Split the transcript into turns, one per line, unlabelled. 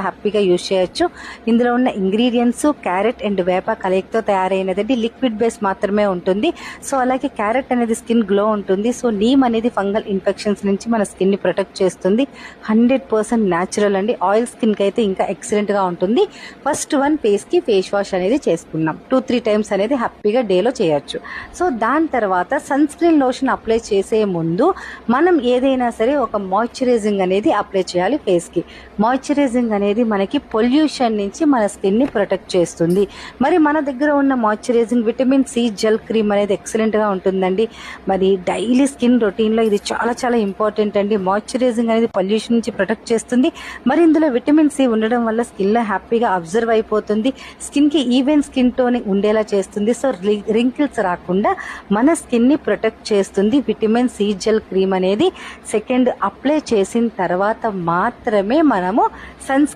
హ్యాపీగా యూజ్ చేయొచ్చు. ఇందులో ఉన్న ఇంగ్రీడియంట్స్ క్యారెట్ అండ్ వేప కలయికతో తయారైనదండి. లిక్విడ్ బేస్ మాత్రమే ఉంటుంది. సో అలాగే క్యారెట్ అనేది స్కిన్ గ్లో ఉంటుంది. సో నీమ్ అనేది ఫంగల్ ఇన్ఫెక్షన్స్ నుంచి మన స్కిన్ని ప్రొటెక్ట్ చేస్తుంది. హండ్రెడ్ పర్సెంట్ న్యాచురల్ అండి. ఆయిల్ స్కిన్కి అయితే ఇంకా ఎక్సలెంట్గా ఉంటుంది. ఫస్ట్ వన్ ఫేస్కి ఫేస్ వాష్ అనేది చేసుకున్నాం. టూ త్రీ టైమ్స్ అనేది హ్యాపీగా డేలో చేయొచ్చు. సో దాని తర్వాత సన్ స్క్రీన్ లోషన్ అప్లై చేసే ముందు మనం ఏదైనా సరే ఒక మాయిశ్చరైజింగ్ అనేది అప్లై చేయాలి ఫేస్కి. మాయిశ్చరైజింగ్ అనేది మనకి పొల్యూషన్ నుంచి మన స్కిన్ని ప్రొటెక్ట్ చేస్తుంది. మరి మన దగ్గర ఉన్న moisturizing vitamin C gel cream అనేది ఎక్సలెంట్గా ఉంటుందండి. మరి డైలీ స్కిన్ రొటీన్లో ఇది చాలా చాలా ఇంపార్టెంట్ అండి. మాయిశ్చరైజింగ్ అనేది పొల్యూషన్ నుంచి ప్రొటెక్ట్ చేస్తుంది. మరి ఇందులో విటమిన్ సి ఉండడం వల్ల స్కిన్లో హ్యాపీగా అబ్జర్వ్ అయిపోతుంది. స్కిన్కి ఈవెన్ స్కిన్ టోన్ ఉండేలా చేస్తుంది. సో రింకిల్స్ రాకుండా మన స్కిన్ని ప్రొటెక్ట్ చేస్తుంది. విటమిన్ సి జెల్ క్రీమ్ అనేది సెకండ్ అప్లై చేసిన తర్వాత మాత్రమే మనము సన్